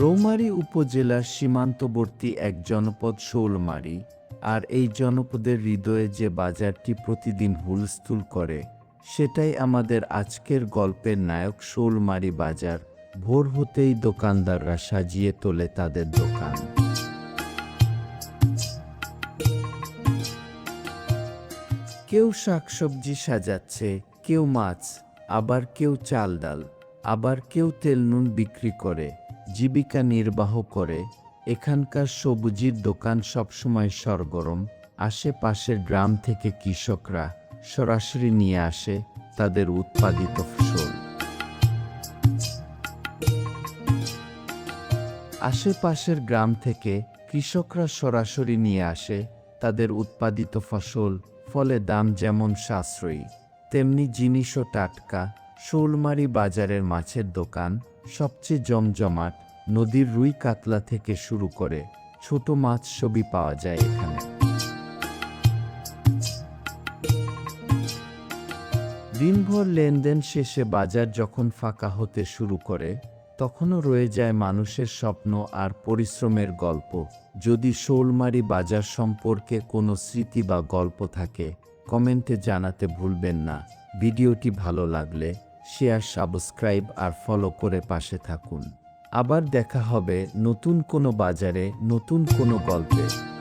রৌমারী উপজেলার সীমান্তবর্তী এক জনপদ শৌলমারী, আর এই জনপদের হৃদয়ে যে বাজারটি প্রতিদিন হুলস্থুল করে, সেটাই আমাদের আজকের গল্পের নায়ক শৌলমারী বাজার। ভোর হতেই দোকানদাররা সাজিয়ে তোলে তাদের দোকান। কেউ শাকসবজি সাজাচ্ছে, কেউ মাছ, আবার কেউ চাল ডাল, আবার কেউ তেল নুন বিক্রি করে। জীবিকা নির্বাহ করে, এখানকার সবজির দোকান সবসময় সরগরম, আশেপাশের গ্রাম থেকে কৃষকরা সরাসরি নিয়ে আসে তাদের উৎপাদিত ফসল। আশেপাশের গ্রাম থেকে কৃষকরা সরাসরি নিয়ে আসে তাদের উৎপাদিত ফসল, ফলে দাম যেমন সাশ্রয়ী, তেমনি জিনিসও টাটকা। শোলমারি বাজারের মাছের দোকান সবচেয়ে জমজমাট নদীর রুই কাতলা থেকে শুরু করে ছোট মাছ সবই পাওয়া যায় এখানে। দিনভর লেনদেন শেষে বাজার যখন ফাঁকা হতে শুরু করে, তখনও রয়ে যায় মানুষের স্বপ্ন আর পরিশ্রমের গল্প। যদি শোলমারি বাজার সম্পর্কে কোনো স্মৃতি বা গল্প থাকে, কমেন্টে জানাতে ভুলবেন না। ভিডিওটি ভালো লাগলে শেয়ার, সাবস্ক্রাইব আর ফলো করে পাশে থাকুন। আবার দেখা হবে নতুন কোনো বাজারে নতুন কোনো গল্পে।